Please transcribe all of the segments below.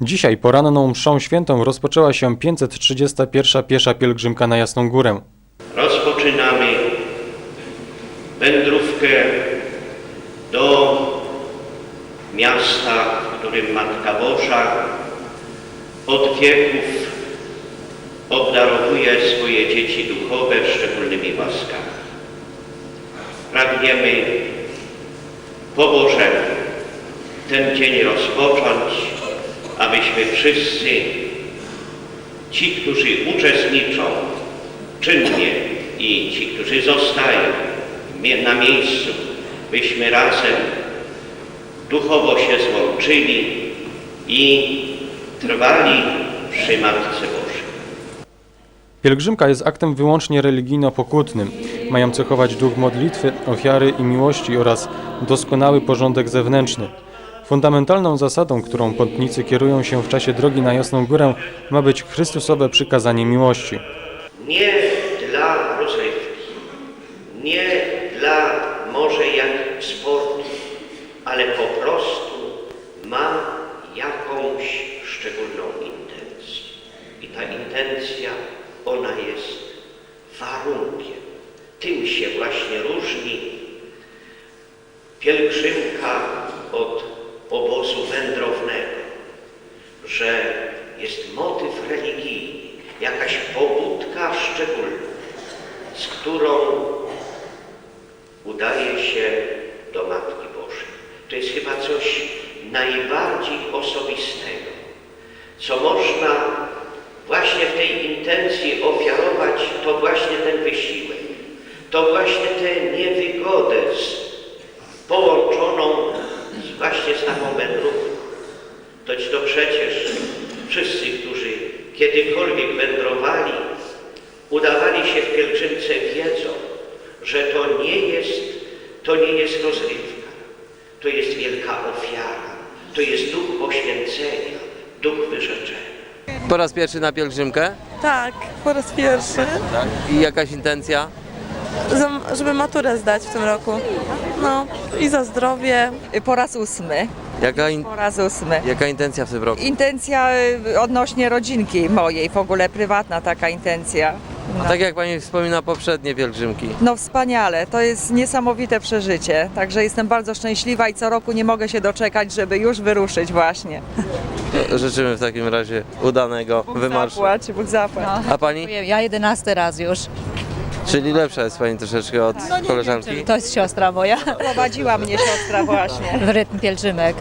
Dzisiaj poranną mszą świętą rozpoczęła się 531 piesza pielgrzymka na Jasną Górę. rozpoczynamy wędrówkę do miasta, w którym Matka Boża od wieków obdarowuje swoje dzieci duchowe szczególnymi łaskami. Pragniemy po Bożemu ten dzień rozpocząć, abyśmy wszyscy, ci, którzy uczestniczą czynnie i ci, którzy zostają na miejscu, byśmy razem duchowo się złączyli i trwali przy Matce Bożej. Pielgrzymka jest aktem wyłącznie religijno-pokutnym. Mają cechować duch modlitwy, ofiary i miłości oraz doskonały porządek zewnętrzny. Fundamentalną zasadą, którą pątnicy kierują się w czasie drogi na Jasną Górę, ma być Chrystusowe przykazanie miłości. Nie dla rozrywki, nie dla może jak sportu, ale po prostu ma jakąś szczególną intencję. I ta intencja, ona jest warunkiem. Tym się właśnie różni pielgrzymka od obozu wędrownego, że jest motyw religijny, jakaś pobudka szczególna, z którą udaje się do Matki Bożej. To jest chyba coś najbardziej osobistego, co można właśnie w tej intencji ofiarować, to właśnie ten wysiłek, to właśnie tę niewygodę z, połączoną z, właśnie z taką wędrówką. Toć to przecież wszyscy, którzy kiedykolwiek wędrowali, udawali się w pielgrzymce, wiedzą, że to nie jest, to nie jest rozrywka, to jest wielka ofiara, to jest duch poświęcenia, duch wyrzeczenia. Po raz pierwszy na pielgrzymkę? Tak, po raz pierwszy, I jakaś intencja? Za- żeby maturę zdać w tym roku. No i za zdrowie. Po raz ósmy. Jaka, in, Po raz ósmy. jaka intencja w tym roku? Intencja y, odnośnie rodzinki mojej, w ogóle prywatna taka intencja. No, Tak jak Pani wspomina poprzednie pielgrzymki. no wspaniale, to jest niesamowite przeżycie. Także jestem bardzo szczęśliwa i co roku nie mogę się doczekać, żeby już wyruszyć właśnie. Życzymy w takim razie udanego wymarszu. Zapłać, Bóg zapłać. A Pani? Ja jedenasty raz już. Czyli lepsza jest Pani troszeczkę od koleżanki? To jest siostra moja Prowadziła mnie siostra właśnie. w rytm pielgrzymek.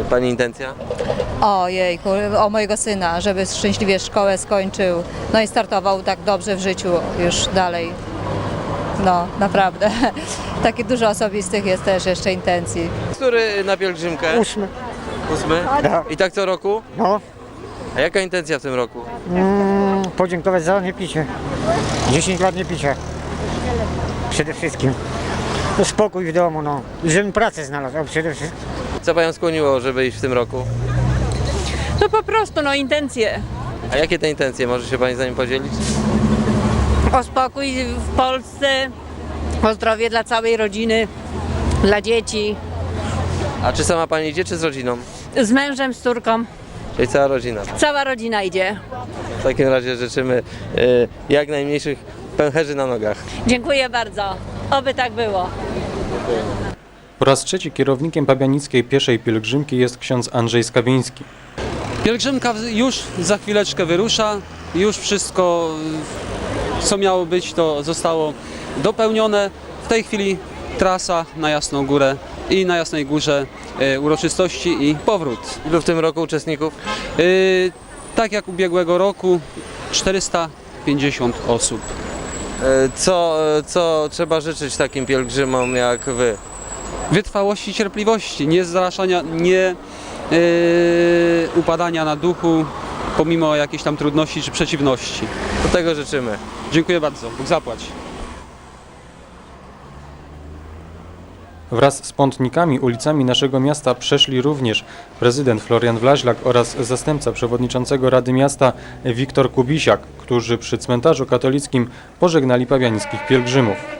Y, Pani intencja? Ojejku, o mojego syna, żeby szczęśliwie szkołę skończył. No i startował tak dobrze w życiu już dalej. No, naprawdę. Takie dużo osobistych jest też jeszcze intencji. Który na pielgrzymkę? Ósmy. Ósmy? I tak co roku? No, A jaka intencja w tym roku? mm, podziękować za nie picie. 10 lat nie picia. Przede wszystkim. No, Spokój w domu, no. Żebym pracę znalazł, a przede wszystkim. Co Panią skłoniło, żeby iść w tym roku? No po prostu, no intencje. A jakie te intencje? Może się Pani z nami podzielić? O spokój w Polsce, o zdrowie dla całej rodziny, dla dzieci, A czy sama Pani idzie, czy z rodziną? z mężem, z córką. Czyli cała rodzina. Cała rodzina idzie. W takim razie życzymy y, jak najmniejszych pęcherzy na nogach. Dziękuję bardzo. Oby tak było. Po raz trzeci kierownikiem pabianickiej pieszej pielgrzymki jest ksiądz Andrzej Skawiński. Pielgrzymka już za chwileczkę wyrusza. Już wszystko, co miało być, to zostało dopełnione. W tej chwili trasa na Jasną Górę i na Jasnej Górze y, uroczystości i powrót. Ilu w tym roku uczestników? Y, Tak jak ubiegłego roku, 450 osób. Y, Co, co trzeba życzyć takim pielgrzymom jak wy? Wytrwałości cierpliwości, nie zraszania, nie yy, upadania na duchu, pomimo jakichś tam trudności czy przeciwności. Do tego życzymy. Dziękuję bardzo. Bóg zapłać. Wraz z pątnikami ulicami naszego miasta przeszli również prezydent Florian Wlaźlak oraz zastępca przewodniczącego Rady Miasta Wiktor Kubisiak, którzy przy cmentarzu katolickim pożegnali pabianickich pielgrzymów.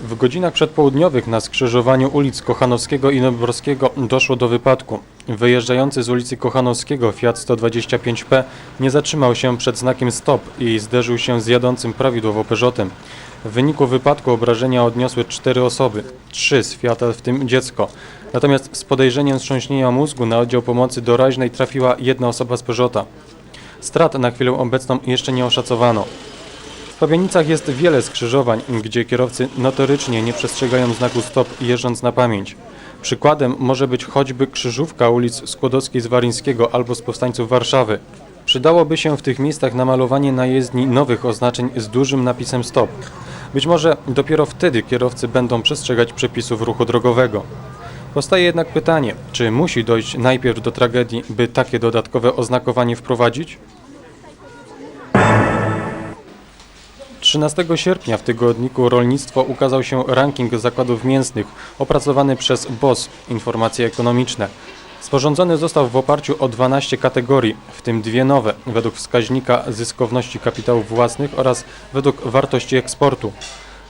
W godzinach przedpołudniowych na skrzyżowaniu ulic Kochanowskiego i Noborskiego doszło do wypadku. Wyjeżdżający z ulicy Kochanowskiego Fiat 125P nie zatrzymał się przed znakiem stop i zderzył się z jadącym prawidłowo Peugeotem. W wyniku wypadku obrażenia odniosły cztery osoby, trzy z Fiata, w tym dziecko. Natomiast z podejrzeniem wstrząśnienia mózgu na oddział pomocy doraźnej trafiła jedna osoba z Peugeota. Strat na chwilę obecną jeszcze nie oszacowano. Pabianicach jest wiele skrzyżowań, gdzie kierowcy notorycznie nie przestrzegają znaku stop jeżdżąc na pamięć. Przykładem może być choćby krzyżówka ulic Skłodowskiej z Waryńskiego albo z Powstańców Warszawy. Przydałoby się w tych miejscach namalowanie na jezdni nowych oznaczeń z dużym napisem stop. Być może dopiero wtedy kierowcy będą przestrzegać przepisów ruchu drogowego. Powstaje jednak pytanie, czy musi dojść najpierw do tragedii, by takie dodatkowe oznakowanie wprowadzić? 13 sierpnia w tygodniku Rolnictwo ukazał się ranking zakładów mięsnych opracowany przez BOS Informacje Ekonomiczne. Sporządzony został w oparciu o 12 kategorii, w tym dwie nowe, według wskaźnika zyskowności kapitałów własnych oraz według wartości eksportu.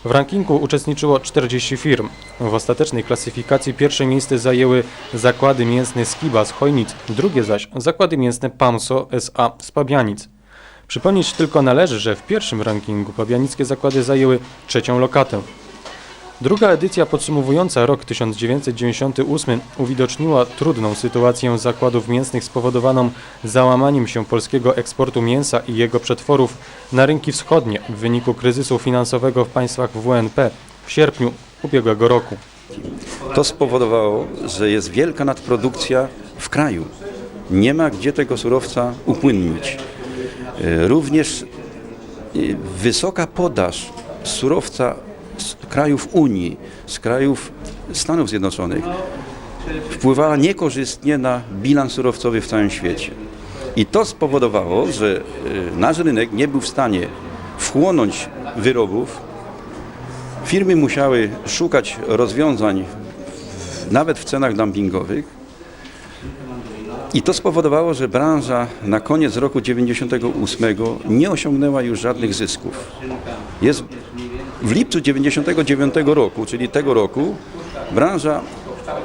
W rankingu uczestniczyło 40 firm. W ostatecznej klasyfikacji pierwsze miejsce zajęły zakłady mięsne Skiba z Chojnic, drugie zaś zakłady mięsne Pamso S.A. z Pabianic. Przypomnieć tylko należy, że w pierwszym rankingu pabianickie zakłady zajęły trzecią lokatę. Druga edycja podsumowująca rok 1998 uwidoczniła trudną sytuację zakładów mięsnych spowodowaną załamaniem się polskiego eksportu mięsa i jego przetworów na rynki wschodnie w wyniku kryzysu finansowego w państwach WNP w sierpniu ubiegłego roku. To spowodowało, że jest wielka nadprodukcja w kraju. Nie ma gdzie tego surowca upłynnić. E, Również e, wysoka podaż surowca z krajów Unii, z krajów Stanów Zjednoczonych wpływała niekorzystnie na bilans surowcowy w całym świecie. I to spowodowało, że e, nasz rynek nie był w stanie wchłonąć wyrobów. Firmy musiały szukać rozwiązań nawet w cenach dumpingowych. I to spowodowało, że branża na koniec roku 98 nie osiągnęła już żadnych zysków. Jest w lipcu 99 roku, czyli tego roku, branża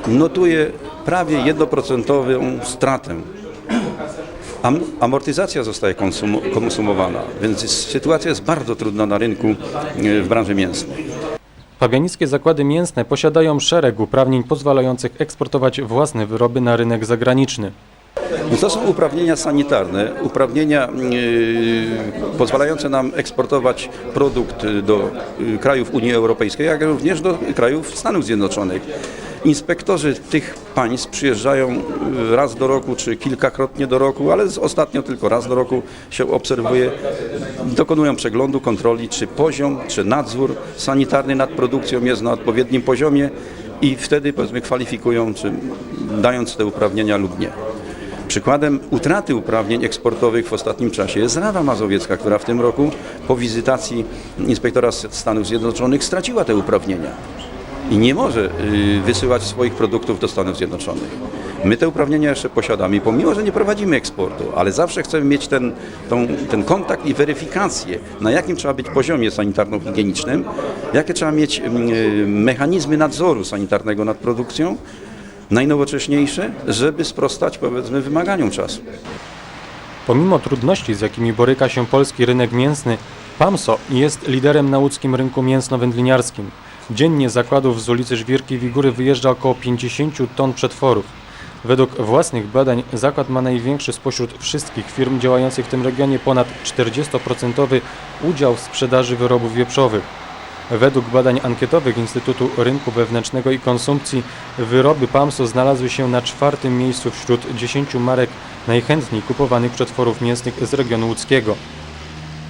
notuje prawie 1% stratę. Am- amortyzacja zostaje konsum- konsumowana, więc sytuacja jest bardzo trudna na rynku e, w branży mięsnej. Pabianickie zakłady mięsne posiadają szereg uprawnień pozwalających eksportować własne wyroby na rynek zagraniczny. To są uprawnienia sanitarne, uprawnienia yy, pozwalające nam eksportować produkt do yy, krajów Unii Europejskiej, jak również do krajów Stanów Zjednoczonych. Inspektorzy tych państw przyjeżdżają yy, raz do roku, czy kilkakrotnie do roku, ale ostatnio tylko raz do roku się obserwuje, dokonują przeglądu, kontroli, czy poziom, czy nadzór sanitarny nad produkcją jest na odpowiednim poziomie i wtedy powiedzmy kwalifikują, czy dając te uprawnienia lub nie. Przykładem utraty uprawnień eksportowych w ostatnim czasie jest Rawa Mazowiecka, która w tym roku po wizytacji inspektora Stanów Zjednoczonych straciła te uprawnienia i nie może y, wysyłać swoich produktów do Stanów Zjednoczonych. My te uprawnienia jeszcze posiadamy, pomimo że nie prowadzimy eksportu, ale zawsze chcemy mieć ten, tą, ten kontakt i weryfikację, na jakim trzeba być poziomie sanitarno-higienicznym, jakie trzeba mieć y, mechanizmy nadzoru sanitarnego nad produkcją, najnowocześniejsze, żeby sprostać powiedzmy wymaganiom czasu. Pomimo trudności, z jakimi boryka się polski rynek mięsny, PAMSO jest liderem na łódzkim rynku mięsno-wędliniarskim. Dziennie zakładów z ulicy Żwirki Wigury wyjeżdża około 50 ton przetworów. Według własnych badań zakład ma największy spośród wszystkich firm działających w tym regionie ponad 40% udział w sprzedaży wyrobów wieprzowych. Według badań ankietowych Instytutu Rynku Wewnętrznego i Konsumpcji wyroby PAMSO znalazły się na czwartym miejscu wśród 10 marek najchętniej kupowanych przetworów mięsnych z regionu łódzkiego.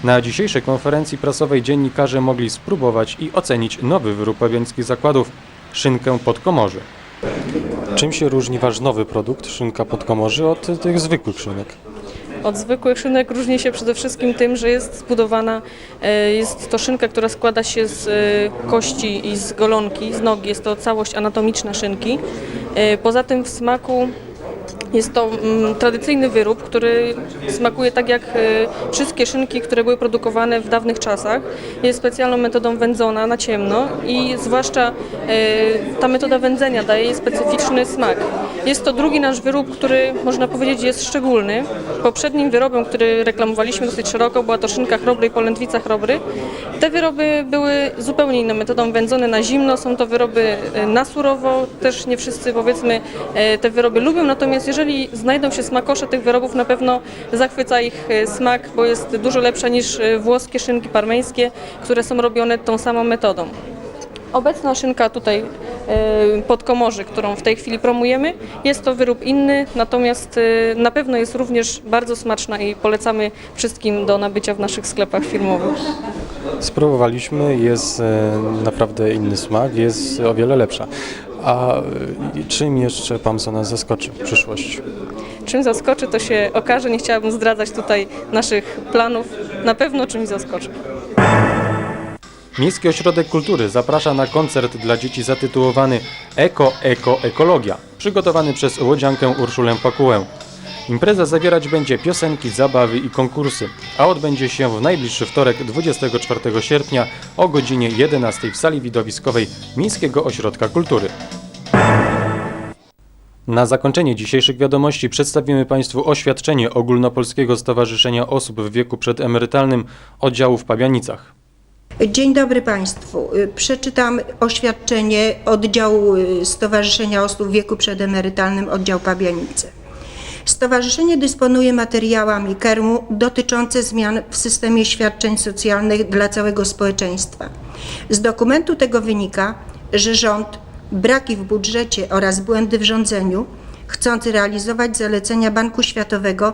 Na dzisiejszej konferencji prasowej dziennikarze mogli spróbować i ocenić nowy wyrób pabiańskich zakładów – szynkę podkomorzy. Czym się różni Wasz nowy produkt, szynka podkomorzy, od tych zwykłych szynek? Od zwykłych szynek różni się przede wszystkim tym, że jest zbudowana, e, jest to szynka, która składa się z e, kości i z golonki, z nogi. Jest to całość anatomiczna szynki. E, Poza tym w smaku jest to mm, tradycyjny wyrób, który smakuje tak jak e, wszystkie szynki, które były produkowane w dawnych czasach. Jest specjalną metodą wędzona na ciemno i zwłaszcza e, ta metoda wędzenia daje jej specyficzny smak. Jest to drugi nasz wyrób, który można powiedzieć jest szczególny. Poprzednim wyrobem, który reklamowaliśmy dosyć szeroko, była to szynka chrobry i polędwica chrobry. Te wyroby były zupełnie inną metodą wędzone na zimno. Są to wyroby e, na surowo. Też nie wszyscy powiedzmy e, te wyroby lubią, natomiast jeżeli znajdą się smakosze tych wyrobów, na pewno zachwyca ich e, smak, bo jest dużo lepsza niż włoskie szynki parmeńskie, które są robione tą samą metodą. Obecna szynka tutaj e, pod Komorzy, którą w tej chwili promujemy, jest to wyrób inny, natomiast e, na pewno jest również bardzo smaczna i polecamy wszystkim do nabycia w naszych sklepach firmowych. Spróbowaliśmy, jest e, naprawdę inny smak, jest o wiele lepsza. A czym jeszcze Pan co nas zaskoczy w przyszłości? Czym zaskoczy, to się okaże. Nie chciałabym zdradzać tutaj naszych planów. Na pewno czymś zaskoczy. Miejski Ośrodek Kultury zaprasza na koncert dla dzieci zatytułowany Eko, Eko, Ekologia, przygotowany przez łodziankę Urszulę Pakułę. Impreza zawierać będzie piosenki, zabawy i konkursy, a odbędzie się w najbliższy wtorek 24 sierpnia o godzinie 11 w sali widowiskowej Miejskiego Ośrodka Kultury. Na zakończenie dzisiejszych wiadomości przedstawimy Państwu oświadczenie Ogólnopolskiego Stowarzyszenia Osób w Wieku Przedemerytalnym oddziału w Pabianicach. Dzień dobry Państwu. Y, Przeczytam oświadczenie oddziału y, Stowarzyszenia Osób w Wieku Przedemerytalnym oddział Pabianice. Stowarzyszenie dysponuje materiałami KERM-u dotyczące zmian w systemie świadczeń socjalnych dla całego społeczeństwa. Z dokumentu tego wynika, że rząd braki w budżecie oraz błędy w rządzeniu, chcąc realizować zalecenia Banku Światowego,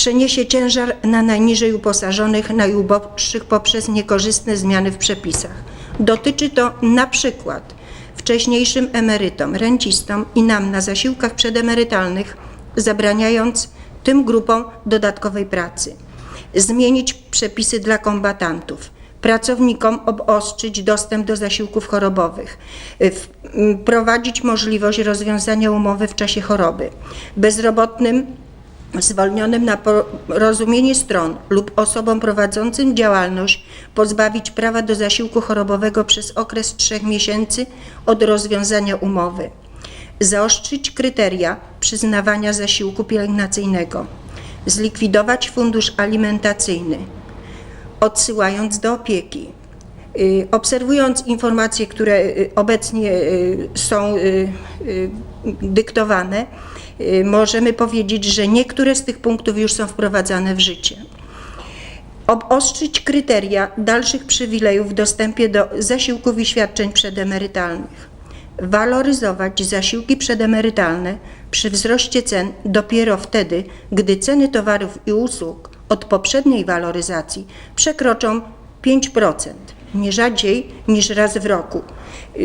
przeniesie ciężar na najniżej uposażonych, najuboższych poprzez niekorzystne zmiany w przepisach. Dotyczy to na przykład wcześniejszym emerytom, rencistom i nam na zasiłkach przedemerytalnych, zabraniając tym grupom dodatkowej pracy. Zmienić przepisy dla kombatantów. Pracownikom obostrzyć dostęp do zasiłków chorobowych, w- m, prowadzić możliwość rozwiązania umowy w czasie choroby. Bezrobotnym zwolnionym na porozumienie stron lub osobom prowadzącym działalność pozbawić prawa do zasiłku chorobowego przez okres trzech miesięcy od rozwiązania umowy. Zaostrzyć kryteria przyznawania zasiłku pielęgnacyjnego. Zlikwidować fundusz alimentacyjny, odsyłając do opieki. Y, Obserwując informacje, które y, obecnie y, są dyktowane, możemy powiedzieć, że niektóre z tych punktów już są wprowadzane w życie. Obostrzyć kryteria dalszych przywilejów w dostępie do zasiłków i świadczeń przedemerytalnych. Waloryzować zasiłki przedemerytalne przy wzroście cen dopiero wtedy, gdy ceny towarów i usług od poprzedniej waloryzacji przekroczą 5%, nie rzadziej niż raz w roku.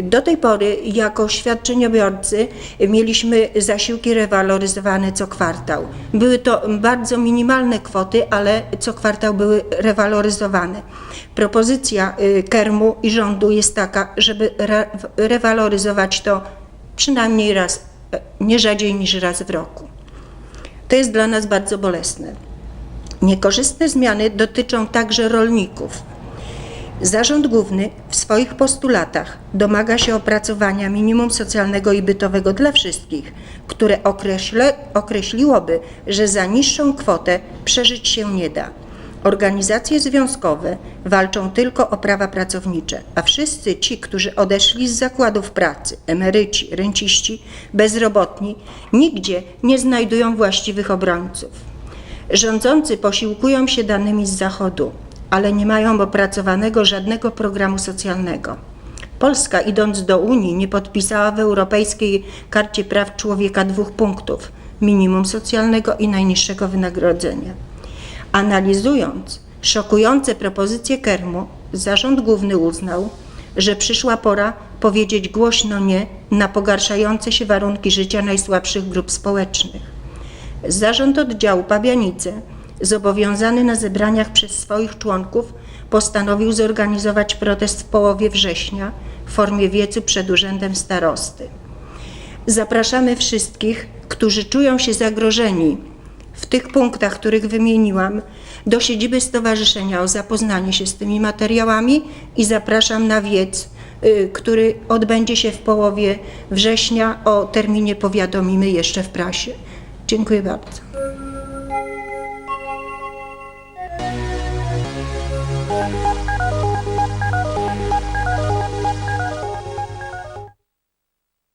Do tej pory jako świadczeniobiorcy mieliśmy zasiłki rewaloryzowane co kwartał. Były to bardzo minimalne kwoty, ale co kwartał były rewaloryzowane. Propozycja y, KERM-u i rządu jest taka, żeby re- rewaloryzować to przynajmniej raz, e, nie rzadziej niż raz w roku. To jest dla nas bardzo bolesne. Niekorzystne zmiany dotyczą także rolników. Zarząd Główny w swoich postulatach domaga się opracowania minimum socjalnego i bytowego dla wszystkich, które określe, określiłoby, że za niższą kwotę przeżyć się nie da. Organizacje związkowe walczą tylko o prawa pracownicze, a wszyscy ci, którzy odeszli z zakładów pracy, emeryci, renciści, bezrobotni, nigdzie nie znajdują właściwych obrońców. Rządzący posiłkują się danymi z Zachodu, ale nie mają opracowanego żadnego programu socjalnego. Polska, idąc do Unii, nie podpisała w Europejskiej Karcie Praw Człowieka dwóch punktów minimum socjalnego i najniższego wynagrodzenia. Analizując szokujące propozycje Kermu, zarząd główny uznał, że przyszła pora powiedzieć głośno nie na pogarszające się warunki życia najsłabszych grup społecznych. Zarząd Oddziału Pabianice, zobowiązany na zebraniach przez swoich członków, postanowił zorganizować protest w połowie września w formie wiecu przed Urzędem Starosty. Zapraszamy wszystkich, którzy czują się zagrożeni w tych punktach, których wymieniłam, do siedziby stowarzyszenia o zapoznanie się z tymi materiałami i zapraszam na wiec, y, który odbędzie się w połowie września. O terminie powiadomimy jeszcze w prasie. Dziękuję bardzo.